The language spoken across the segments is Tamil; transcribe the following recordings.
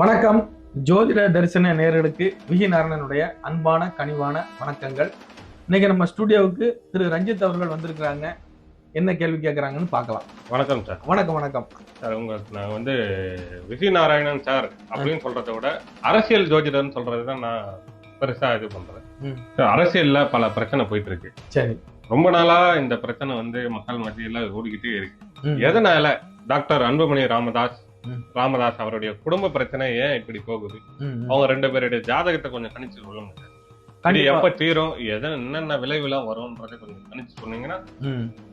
வணக்கம். ஜோதிட தரிசன நேயர்களுக்கு விகி நாராயணனுடைய அன்பான கனிவான வணக்கங்கள். இன்னைக்கு நம்ம ஸ்டுடியோவுக்கு திரு ரஞ்சித் அவர்கள் வந்திருக்கிறாங்க. என்ன கேள்வி கேட்கறாங்கன்னு பார்க்கலாம். வணக்கம் சார். வணக்கம் வணக்கம். சார் உங்களுக்கு நான் வந்து விஜய் நாராயணன் சார் அப்படின்னு சொல்றதை விட அரசியல் ஜோதிடர்னு சொல்றது தான் நான் பெருசா இது பண்றேன். அரசியல்ல பல பிரச்சனை போயிட்டு இருக்கு சரி. ரொம்ப நாளா இந்த பிரச்சனை வந்து மக்கள் மத்தியில ஓடிக்கிட்டே இருக்கு. எதனால டாக்டர் அன்புமணி ராமதாஸ். ராமதாஸ் அவருடைய குடும்ப பிரச்சனை ஏன் இப்படி போகுது. அவங்க ரெண்டு பேருடைய ஜாதகத்தை கொஞ்சம் கணிச்சு சொல்லுங்க. இது. எப்ப தீரும் எதை என்னென்ன விளைவுலாம் வரும்ன்றதை கொஞ்சம் கணிச்சு சொன்னீங்கன்னா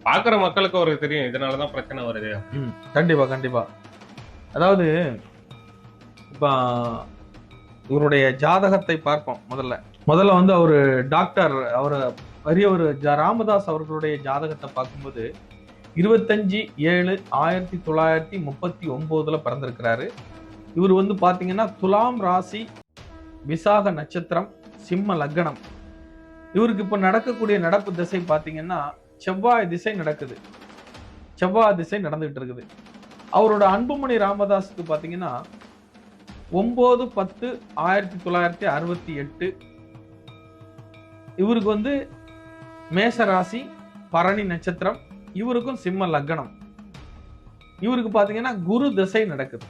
பாக்குற மக்களுக்கு ஒரு தெரியும் இதனாலதான் பிரச்சனை வருது. கண்டிப்பா கண்டிப்பா அதாவது இப்போ இவருடைய ஜாதகத்தை பார்ப்போம் முதல்ல முதல்ல வந்து அவர் டாக்டர் அவர் பெரியவர் ஜ ராமதாஸ் அவர்களுடைய ஜாதகத்தை பார்க்கும்போது இருபத்தஞ்சு ஏழு ஆயிரத்தி தொள்ளாயிரத்தி முப்பத்தி ஒன்பதுல பிறந்திருக்கிறாரு. இவர் வந்து பார்த்தீங்கன்னா துலாம் ராசி விசாக நட்சத்திரம் சிம்ம லக்னம். இவருக்கு இப்போ நடக்கக்கூடிய நடப்பு திசை பார்த்தீங்கன்னா செவ்வாய் திசை நடக்குது. செவ்வாய் திசை நடந்துகிட்டு இருக்குது. அவரோட அன்புமணி ராமதாஸுக்கு பார்த்தீங்கன்னா ஒம்பது பத்து ஆயிரத்தி தொள்ளாயிரத்தி அறுபத்தி எட்டு. இவருக்கு வந்து மேஷ ராசி பரணி நட்சத்திரம் இவருக்கும் சிம்ம லக்னம் இவருக்கு பார்த்தீங்கன்னா குரு திசை நடக்குது.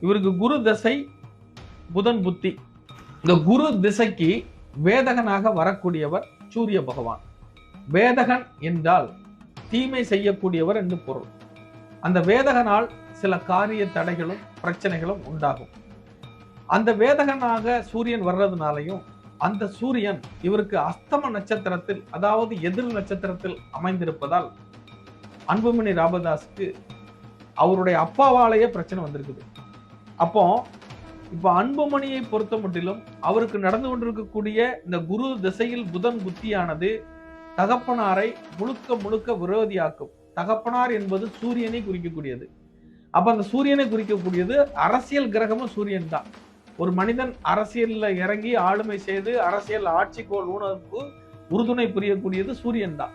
இவருக்கு குரு திசை புதன் புத்தி. இந்த குரு திசைக்கு வேதகனாக வரக்கூடியவர் சூரிய பகவான். வேதகன் என்றால் தீமை செய்யக்கூடியவர் என்று பொருள். அந்த வேதகனால் சில காரிய தடைகளும் பிரச்சனைகளும் உண்டாகும். அந்த வேதகனாக சூரியன் வர்றதுனாலையும் அந்த சூரியன் இவருக்கு அஸ்தம நட்சத்திரத்தில் அதாவது எதிர் நட்சத்திரத்தில் அமைந்திருப்பதால் அன்புமணி ராமதாஸுக்கு அவருடைய அப்பாவாலேயே பிரச்சனை வந்திருக்குது. அப்போ இப்போ அன்புமணியை பொறுத்த மட்டிலும் அவருக்கு நடந்து கொண்டிருக்கக்கூடிய இந்த குரு திசையில் புதன் புத்தியானது தகப்பனாரை முழுக்க முழுக்க விரோதியாக்கும். தகப்பனார் என்பது சூரியனை குறிக்கக்கூடியது. அப்ப அந்த சூரியனை குறிக்கக்கூடியது அரசியல் கிரகமும் சூரியன் தான் ஒரு மனிதன் அரசியலில் இறங்கி ஆளுமை செய்து அரசியல் ஆட்சிக்கோள் ஊனருக்கு உறுதுணை புரியக்கூடியது சூரியன் தான்.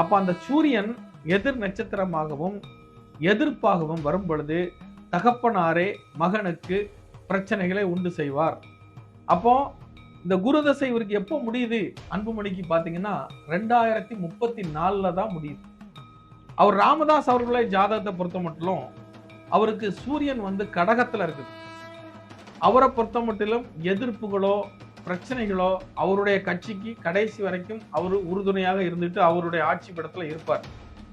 அப்போ அந்த சூரியன் எதிர் நட்சத்திரமாகவும் எதிர்ப்பாகவும் வரும் பொழுது தகப்பனாரே மகனுக்கு பிரச்சனைகளை உண்டு செய்வார். அப்போ இந்த குரு தசை இவருக்கு எப்போ முடியுது? அன்புமணிக்கு பார்த்தீங்கன்னா ரெண்டாயிரத்தி முப்பத்தி நாலில் தான் முடியுது. அவர் ராமதாஸ் அவர்களை ஜாதகத்தை பொறுத்த மட்டும் அவருக்கு சூரியன் வந்து கடகத்தில் இருக்குது. அவரை பொறுத்த மட்டிலும் எதிர்ப்புகளோ பிரச்சனைகளோ அவருடைய கட்சிக்கு கடைசி வரைக்கும் அவர் உறுதுணையாக இருந்துட்டு அவருடைய ஆட்சி படத்தில் இருப்பார்.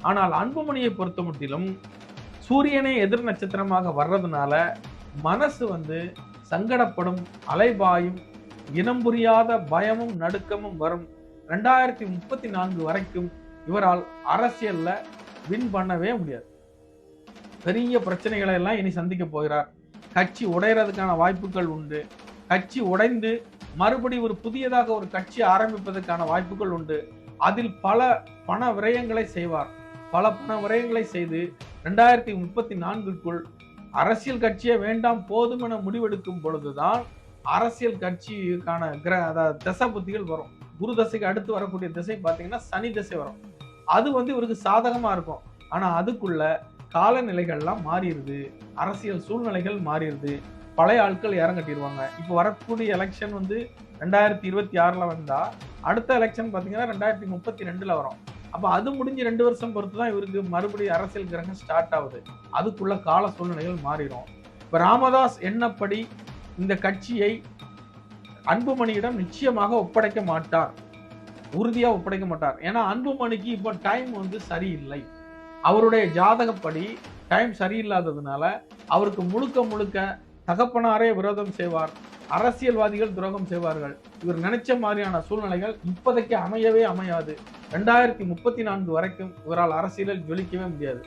ஆனால் அன்புமணியை பொறுத்த மட்டிலும் சூரியனே எதிர் நட்சத்திரமாக வர்றதுனால மனசு வந்து சங்கடப்படும் அலைபாயும் இனம் புரியாத பயமும் நடுக்கமும் வரும். ரெண்டாயிரத்தி முப்பத்தி நான்கு வரைக்கும் இவரால் அரசியல்ல வின் பண்ணவே முடியாது. பெரிய பிரச்சனைகளை எல்லாம் இனி சந்திக்க போகிறார். கட்சி உடையறதுக்கான வாய்ப்புகள் உண்டு. கட்சி உடைந்து மறுபடி ஒரு புதியதாக ஒரு கட்சி ஆரம்பிப்பதற்கான வாய்ப்புகள் உண்டு. அதில் பல பண விரயங்களை செய்வார். பல பண விரயங்களை செய்து ரெண்டாயிரத்தி முப்பத்தி நான்குக்குள் அரசியல் கட்சியே வேண்டாம் போதும் என முடிவெடுக்கும் பொழுதுதான் அரசியல் கட்சிக்கான கிர அதாவது திசை புத்திகள் வரும். குரு தசைக்கு அடுத்து வரக்கூடிய திசை பார்த்தீங்கன்னா சனி திசை வரும். அது வந்து இவருக்கு சாதகமாக இருக்கும். ஆனால் அதுக்குள்ள காலநிலைகள்லாம் மாறிடுது. அரசியல் சூழ்நிலைகள் மாறிடுது. பழைய ஆட்கள் இறங்கட்டிடுவாங்க இப்போ வரக்கூடிய எலெக்ஷன் வந்து ரெண்டாயிரத்தி இருபத்தி ஆறில் வந்தால் அடுத்த எலெக்ஷன் பார்த்தீங்கன்னா ரெண்டாயிரத்தி முப்பத்தி ரெண்டில் வரும். அப்போ அது முடிஞ்சு ரெண்டு வருஷம் பொறுத்து தான் இவருக்கு மறுபடியும் அரசியல் கிரகம் ஸ்டார்ட் ஆகுது. அதுக்குள்ள கால சூழ்நிலைகள் மாறிடும். இப்போ ராமதாஸ் என்னப்படி இந்த கட்சியை அன்புமணியிடம் நிச்சயமாக ஒப்படைக்க மாட்டார்? உறுதியாக ஒப்படைக்க மாட்டார். ஏன்னா அன்புமணிக்கு இப்போ டைம் வந்து சரியில்லை. அவருடைய ஜாதகப்படி டைம் சரியில்லாததுனால அவருக்கு முழுக்க முழுக்க தகப்பனாரே விரோதம் செய்வார். அரசியல்வாதிகள் துரோகம் செய்வார்கள். இவர் நினைச்ச மாதிரியான சூழ்நிலைகள் இப்போதைக்கு அமையவே அமையாது. ரெண்டாயிரத்தி முப்பத்தி நான்கு வரைக்கும் இவரால் அரசியலில் ஜொலிக்கவே முடியாது.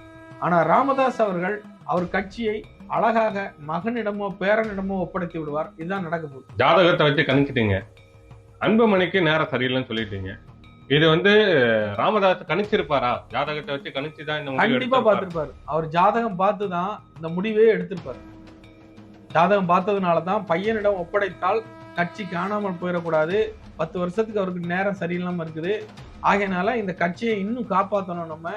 ஆனால் ராமதாஸ் அவர்கள் அவர் கட்சியை அழகாக மகனிடமோ பேரனிடமோ ஒப்படைத்து விடுவார். இதுதான் நடக்க போகுது. ஜாதகத்தை வச்சு கணிச்சிட்டீங்க. அன்புமணிக்கு நேரம் சரியில்லைன்னு சொல்லிட்டீங்க. இது வந்து ராமதாஸ் கணிச்சிருப்பாரா? ஜாதகத்தை வச்சு கணிச்சுதான் இந்த கண்டிப்பா? பார்த்திருப்பாரு. அவர் ஜாதகம் பார்த்து தான் இந்த முடிவே எடுத்திருப்பாரு. ஜாதகம் பார்த்ததுனால தான் பையனிடம் ஒப்படைத்தால் கட்சி காணாமல் போயிடக்கூடாது. பத்து வருஷத்துக்கு அவருக்கு நேரம் சரியில்லாம இருக்குது. ஆகையனால இந்த கட்சியை இன்னும் காப்பாற்றணும் நம்ம.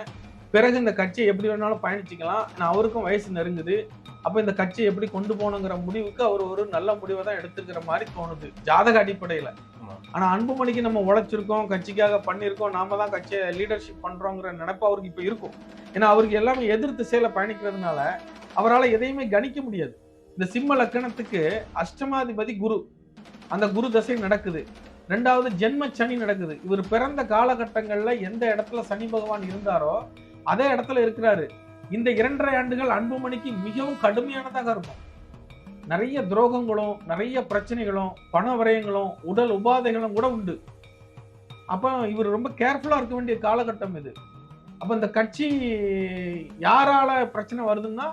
பிறகு இந்த கட்சியை எப்படி வேணாலும் பயணிச்சுக்கலாம். ஏன்னா அவருக்கும் வயசு நெருங்குது. அப்ப இந்த கட்சியை எப்படி கொண்டு போகணுங்கிற முடிவுக்கு அவர் ஒரு நல்ல முடிவை தான் எடுத்துக்கிற மாதிரி தோணுது. ஜாதக அடிப்படையில. ஆமா. ஆனா அன்புமணிக்கு நம்ம உழைச்சிருக்கோம் கட்சிக்காக பண்ணியிருக்கோம் நாம தான் கட்சியை லீடர்ஷிப் பண்றோங்கிற நினைப்பு அவருக்கு இப்ப இருக்கும். ஏன்னா அவருக்கு எல்லாமே எதிர் திசையில பயணிக்கிறதுனால அவரால் எதையுமே கணிக்க முடியாது. இந்த சிம்ம லக்கணத்துக்கு அஷ்டமாதிபதி குரு. அந்த குரு தசை நடக்குது. ரெண்டாவது ஜென்ம சனி நடக்குது. இவர் பிறந்த காலகட்டங்கள்ல எந்த இடத்துல சனி பகவான் இருந்தாரோ அதே இடத்துல இருக்கிறாரு. இந்த இரண்டரை ஆண்டுகள் அன்புமணிக்கு மிகவும் கடுமையானதாக இருக்கும். நிறைய துரோகங்களும் நிறைய பிரச்சனைகளும் பண விரயங்களும் உடல் உபாதைகளும் கூட உண்டு. அப்போ இவர் ரொம்ப கேர்ஃபுல்லாக இருக்க வேண்டிய காலகட்டம் இது. அப்போ இந்த கட்சி யாரால பிரச்சனை வருதுன்னா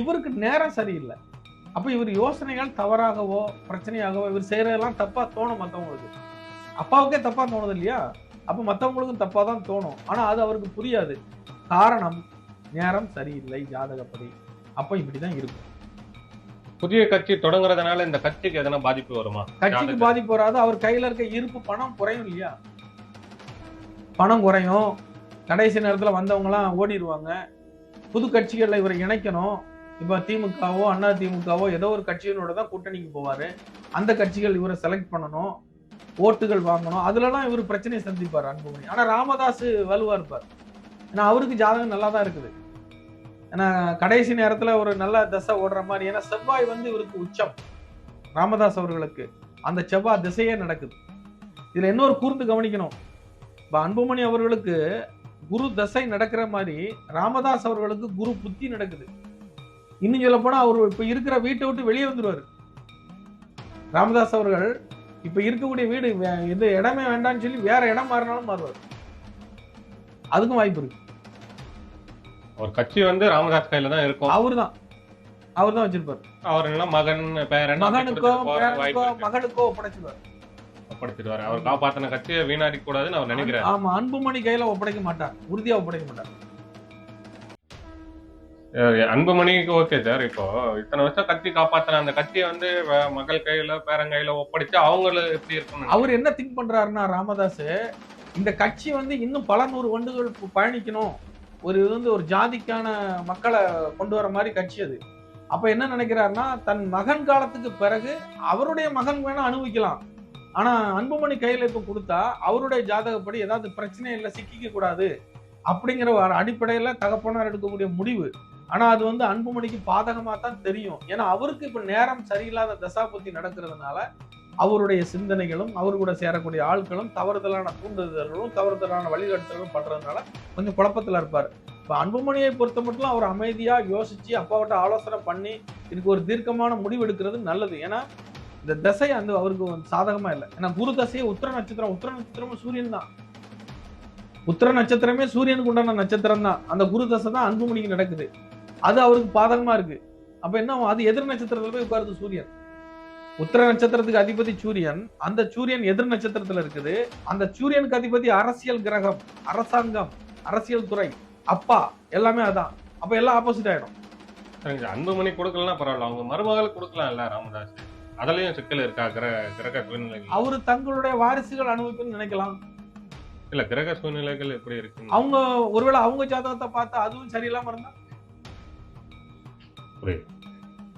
இவருக்கு நேரம் சரியில்லை. அப்போ இவர் யோசனைகள் தவறாகவோ பிரச்சனையாகவோ இவர் செய்கிறதெல்லாம் தப்பாக தோணும் மற்றவங்களுக்கு அப்பாவுக்கே தப்பாக தோணுது இல்லையா? அப்போ மற்றவங்களுக்கும் தப்பாக தான் தோணும். ஆனால் அது அவருக்கு புரியாது. காரணம் நேரம் சரியில்லை ஜாதகப்படி. அப்ப இப்படிதான் இருக்கும். புதிய கட்சி தொடங்குறதுனால இந்த கட்சிக்கு எதனா பாதிப்பு வருமா? கட்சிக்கு. பாதிப்பு வராது. அவர் கையில இருக்க இருப்பு பணம் குறையும் இல்லையா? பணம் குறையும். கடைசி நேரத்துல வந்தவங்க எல்லாம் ஓடிடுவாங்க. புது கட்சிகள்ல இவரை இணைக்கணும். இப்ப திமுகவோ அண்ணா திமுகவோ ஏதோ ஒரு கட்சியினோட தான் கூட்டணிக்கு போவாரு. அந்த கட்சிகள் இவரை செலக்ட் பண்ணணும். ஓட்டுகள் வாங்கணும். அதுலலாம் இவர் பிரச்சனையை சந்திப்பார் அன்புமணி. ஆனா ராமதாஸ் வலுவா இருப்பார். ஏன்னா அவருக்கு ஜாதகம் நல்லா தான் இருக்குது. ஏன்னா கடைசி நேரத்தில் ஒரு நல்ல தசை ஓடுற மாதிரி ஏன்னா செவ்வாய் வந்து இவருக்கு உச்சம். ராமதாஸ் அவர்களுக்கு அந்த செவ்வாய் திசையே நடக்குது. இதில் இன்னொரு கூர்ந்து கவனிக்கணும். இப்போ அன்புமணி அவர்களுக்கு குரு தசை நடக்கிற மாதிரி ராமதாஸ் அவர்களுக்கு குரு புத்தி நடக்குது. இன்னும் சொல்ல போனால் அவர் இப்போ இருக்கிற வீட்டை விட்டு வெளியே வந்துடுவார் ராமதாஸ் அவர்கள் இப்போ இருக்கக்கூடிய வீடு வே- இது இடமே வேண்டாம்னு சொல்லி வேற இடம் மாறினாலும் மாறுவார். அதுக்கும் வாய்ப்பு இருக்கு. ஒரு கட்சி வந்து ராமதாஸ் கையில தான் இருக்கும். அவர்தான். அவர் தான் வச்சிருப்பாரு. அவர் என்ன மகன் பேரன் மகனுக்கோ பேரனுக்கோ. மகனுக்கோ ஒப்படைச்சிருவார். ஒப்படைச்சிடுவாரு அவர் காப்பாத்தின கட்சியை வீணாடி கூடாதுன்னு அவர் நினைக்கிறாரு. ஆமா அன்புமணி கையில ஒப்படைக்க மாட்டார். உறுதியா ஒப்படைக்க மாட்டார். அன்புமணிக்கு ஓகே சார் இப்போ இத்தனை வருஷம் கட்சி காப்பாத்தின அந்த கட்சியை வந்து மகள் கையில பேரன் கையில ஒப்படைச்சு அவங்கள எப்படி இருக்கணும் அவர் என்ன திங்க் பண்றாருன்னா ராமதாஸ் இந்த கட்சி வந்து இன்னும் பல நூறு ஆண்டுகள் பயணிக்கணும். ஒரு இது வந்து ஒரு ஜாதிக்கான மக்களை கொண்டு வர மாதிரி கட்சி அது. அப்ப என்ன நினைக்கிறாருன்னா தன் மகன் காலத்துக்கு பிறகு அவருடைய மகன் வேணா அனுபவிக்கலாம். ஆனா அன்புமணி கையில இப்ப கொடுத்தா அவருடைய ஜாதகப்படி ஏதாவது பிரச்சனை இல்லை சிக்கிக்க கூடாது அப்படிங்கிற ஒரு அடிப்படையில தகப்பனார் எடுக்கக்கூடிய முடிவு. ஆனா அது வந்து அன்புமணிக்கு பாதகமா தான் தெரியும். ஏன்னா அவருக்கு இப்ப நேரம் சரியில்லாத தசாபுத்தி நடக்கிறதுனால அவருடைய சிந்தனைகளும் அவர் கூட சேரக்கூடிய ஆட்களும் தவறுதலான தூண்டுதல்களும் தவறுதலான வழிகாட்டுதல்களும் பண்றதுனால கொஞ்சம் குழப்பத்துல இருப்பார். இப்ப அன்புமணியை பொறுத்த மட்டும் அவர் அமைதியா யோசிச்சு அப்பாவிட்ட ஆலோசனை பண்ணி இதுக்கு ஒரு தீர்க்கமான முடிவு எடுக்கிறது நல்லது. ஏன்னா இந்த தசை அந்த அவருக்கு சாதகமாக சாதகமா இல்லை. ஏன்னா குரு தசையை உத்திர நட்சத்திரம். உத்திர நட்சத்திரமும் சூரியன் தான். உத்திர நட்சத்திரமே சூரியனுக்கு உண்டான நட்சத்திரம் தான். அந்த குரு தசை தான் அன்புமணிக்கு நடக்குது. அது அவருக்கு பாதகமா இருக்கு. அப்ப என்ன அது எதிர் நட்சத்திரத்துல போய் உட்காருது சூரியன். உத்திர நட்சத்திரத்துக்கு அதிபதி சூரியன் அந்த சூரியன் எதிர் நட்சத்திரத்துல இருக்குது. அந்த சூரியனுக்கு அதிபதி அரசியல் கிரகம் அரசாங்கம் அரசியல் துறை அப்பா எல்லாமே அதான். அப்ப எல்லாம் ஆப்போசிட் ஆயிடும். அன்புமணி கொடுக்கலாம் பரவாயில்ல அவங்க மருமகள் கொடுக்கலாம்ல ராமதாஸ். அதுலயும் சிக்கல் இருக்கா கிரக கிரக சூழ்நிலைகள்? அவரு தங்களுடைய வாரிசுகள் அனுபவிப்புன்னு நினைக்கலாம். இல்ல கிரக சூழ்நிலைகள் எப்படி இருக்கு அவங்க ஒருவேளை அவங்க ஜாதகத்தை பார்த்தா அதுவும் சரியில்லாம இருந்தா? புரியுது.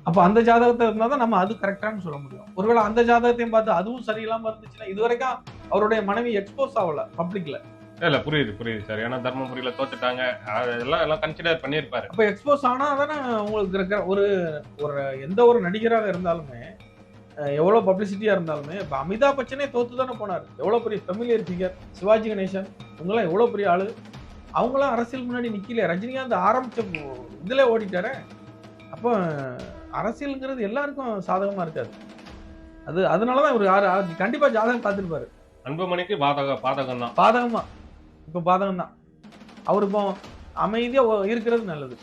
அப்ப அந்த ஜாதகத்தை இருந்தா தான் நம்ம அது கரெக்டானு சொல்ல முடியும். ஒருவேளை அந்த ஜாதகத்தையும் பார்த்து அதுவும் சரியில்லாம இருந்துச்சுன்னா இது வரைக்கும் அவருடைய மனைவி எக்ஸ்போஸ் ஆகல பப்ளிக்ல இல்ல புரியுது புரியுது சார். ஏன்னா தர்மபுரியில தோத்துட்டாங்க. அதெல்லாம் எல்லாம் கன்சிடர் பண்ணியிருப்பாரு. அப்ப எக்ஸ்போஸ் ஆனா தானே உங்களுக்கு இருக்கிற ஒரு ஒரு எந்த ஒரு நடிகராக இருந்தாலுமே அஹ், எவ்வளவு பப்ளிசிட்டியா இருந்தாலுமே இப்ப அமிதாப் பச்சனே தோத்து தானே போனார். எவ்வளவு பெரிய ஃபெமிலியர் ஃபிகர் சிவாஜி கணேசன் இவங்கெல்லாம் எவ்வளவு பெரிய ஆளு? அவங்களாம் அரசியல் முன்னாடி நிக்கல ரஜினிகாந்த் ஆரம்பிச்ச போ- இதுல ஓடிட்டாரே. அப்போ அரசியலுங்கிறது எல்லாருக்கும் சாதகமா இருக்காது. அது அதனாலதான் இவர் யாரு அது கண்டிப்பா ஜாதகம் பார்த்திருப்பாரு அன்புமணிக்கு பாதக பாதகம் தான் பாதகமா இப்ப பாதகம் தான் அவர் இப்போ அமைதியா ஒ- இருக்கிறது நல்லது.